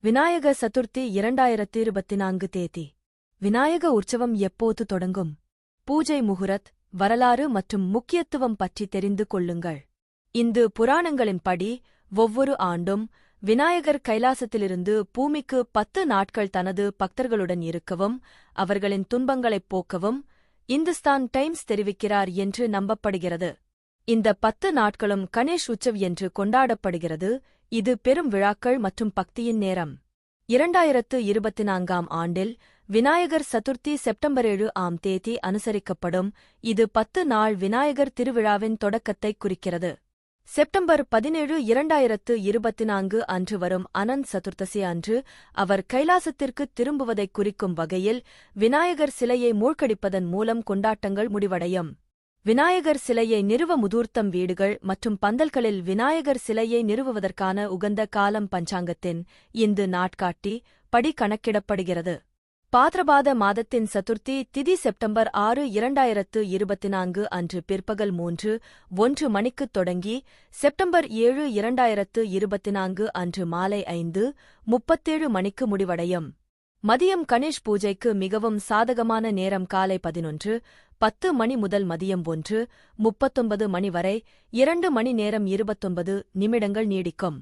விநாயக சதுர்த்தி இரண்டாயிரத்தி இருபத்தி நான்கு தேதி. விநாயக உற்சவம் எப்போது தொடங்கும்? பூஜை முகுரத் வரலாறு மற்றும் முக்கியத்துவம் பற்றி தெரிந்து கொள்ளுங்கள். இந்து புராணங்களின்படி ஒவ்வொரு ஆண்டும் விநாயகர் கைலாசத்திலிருந்து பூமிக்கு பத்து நாட்கள் தனது பக்தர்களுடன் இருக்கவும் அவர்களின் துன்பங்களைப் போக்கவும் இந்துஸ்தான் டைம்ஸ் தெரிவிக்கிறார் என்று நம்பப்படுகிறது. இந்த பத்து நாட்களும் கணேஷ் உற்சவ் என்று கொண்டாடப்படுகிறது. இது பெரும் விழாக்கள் மற்றும் பக்தியின் நேரம். இரண்டாயிரத்து இருபத்தி நான்காம் ஆண்டில் விநாயகர் சதுர்த்தி செப்டம்பர் ஏழு ஆம் தேதி அனுசரிக்கப்படும். இது பத்து நாள் விநாயகர் திருவிழாவின் தொடக்கத்தை குறிக்கிறது. செப்டம்பர் பதினேழு இரண்டாயிரத்து இருபத்தி நான்கு அன்று வரும் அனந்த் சதுர்த்தசி அன்று அவர் கைலாசத்திற்கு திரும்புவதைக் குறிக்கும் வகையில் விநாயகர் சிலையை மூழ்கடிப்பதன் மூலம் கொண்டாட்டங்கள் முடிவடையும். விநாயகர் சிலையை நிறுவ முதூர்த்தம் வீடுகள் மற்றும் பந்தல்களில் விநாயகர் சிலையை நிறுவுவதற்கான உகந்த காலம் பஞ்சாங்கத்தின் இந்து நாட்காட்டி படி கணக்கிடப்படுகிறது. பாத்ரபாத மாதத்தின் சதுர்த்தி திதி செப்டம்பர் ஆறு இரண்டாயிரத்து இருபத்தி நான்கு அன்று பிற்பகல் மூன்று ஒன்று மணிக்குத் தொடங்கி செப்டம்பர் ஏழு இரண்டாயிரத்து இருபத்தி நான்கு அன்று மாலை ஐந்து முப்பத்தேழு மணிக்கு முடிவடையும். மதியம் கணேஷ் பூஜைக்கு மிகவும் சாதகமான நேரம் காலை பதினொன்று பத்து மணி முதல் மதியம் ஒன்று முப்பத்தொன்பது மணி வரை இரண்டு மணி நேரம் இருபத்தொன்பது நிமிடங்கள் நீடிக்கும்.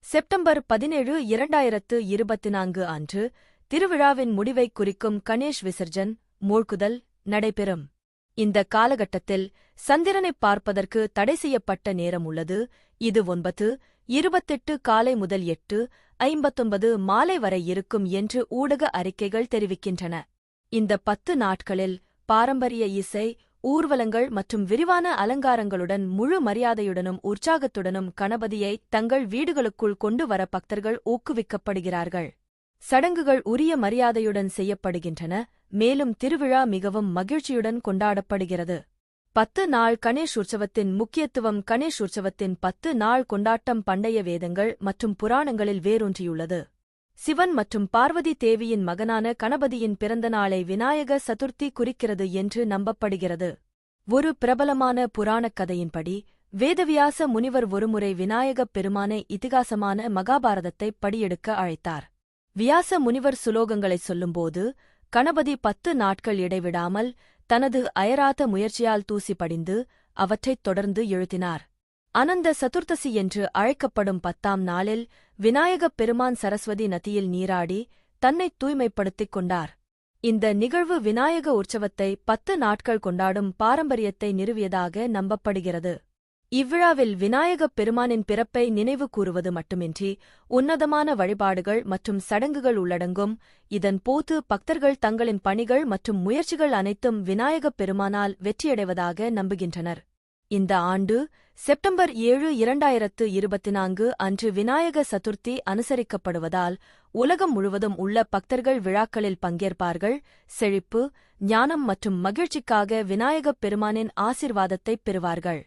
செப்டம்பர் பதினேழு இரண்டாயிரத்து இருபத்தி நான்கு அன்று திருவிழாவின் முடிவைக் குறிக்கும் கணேஷ் விசர்ஜன் மூழ்குதல் நடைபெறும். இந்த காலகட்டத்தில் சந்திரனைப் பார்ப்பதற்கு தடை செய்யப்பட்ட நேரம் உள்ளது. இது ஒன்பது இருபத்தெட்டு காலை முதல் எட்டு ஐம்பத்தொன்பது மாலை வரை இருக்கும் என்று ஊடக அறிக்கைகள் தெரிவிக்கின்றன. இந்த பத்து நாட்களில் பாரம்பரிய இசை ஊர்வலங்கள் மற்றும் விரிவான அலங்காரங்களுடன் முழு மரியாதையுடனும் உற்சாகத்துடனும் கணபதியை தங்கள் வீடுகளுக்குள் கொண்டு வர பக்தர்கள் ஊக்குவிக்கப்படுகிறார்கள். சடங்குகள் உரிய மரியாதையுடன் செய்யப்படுகின்றன மேலும் திருவிழா மிகவும் மகிழ்ச்சியுடன் கொண்டாடப்படுகிறது. பத்து நாள் கணேஷ் உற்சவத்தின் முக்கியத்துவம் கணேஷ் உற்சவத்தின் பத்து நாள் கொண்டாட்டம் பண்டைய வேதங்கள் மற்றும் புராணங்களில் வேரூன்றியுள்ளது. சிவன் மற்றும் பார்வதி தேவியின் மகனான கணபதியின் பிறந்த நாளை விநாயக சதுர்த்தி குறிக்கிறது என்று நம்பப்படுகிறது. ஒரு பிரபலமான புராணக் கதையின்படி வேதவியாச முனிவர் ஒருமுறை விநாயகப் பெருமானை இதிகாசமான மகாபாரதத்தை படியெடுக்க அழைத்தார். வியாச முனிவர் சுலோகங்களை சொல்லும்போது கணபதி பத்து நாட்கள் இடைவிடாமல் தனது அயராத முயற்சியால் தூசி படிந்து அவற்றைத் தொடர்ந்து எழுதினார். அனந்த சதுர்த்தசி என்று அழைக்கப்படும் பத்தாம் நாளில் விநாயகப் பெருமான் சரஸ்வதி நதியில் நீராடி தன்னைத் தூய்மைப்படுத்திக் கொண்டார். இந்த நிகழ்வு விநாயக உற்சவத்தை பத்து நாட்கள் கொண்டாடும் பாரம்பரியத்தை நிறுவியதாக நம்பப்படுகிறது. இவ்விழாவில் விநாயகப் பெருமானின் பிறப்பை நினைவு கூறுவது மட்டுமின்றி உன்னதமான வழிபாடுகள் மற்றும் சடங்குகள் உள்ளடங்கும் இதன் போது பக்தர்கள் தங்களின் பணிகள் மற்றும் முயற்சிகள் அனைத்தும் விநாயகப் பெருமானால் வெற்றியடைவதாக நம்புகின்றனர். இந்த ஆண்டு செப்டம்பர் ஏழு இரண்டாயிரத்து இருபத்தி நான்கு அன்று விநாயக சதுர்த்தி அனுசரிக்கப்படுவதால் உலகம் முழுவதும் உள்ள பக்தர்கள் விழாக்களில் பங்கேற்பார்கள். செழிப்பு ஞானம் மற்றும் மகிழ்ச்சிக்காக விநாயகப் பெருமானின் ஆசிர்வாதத்தைப் பெறுவார்கள்.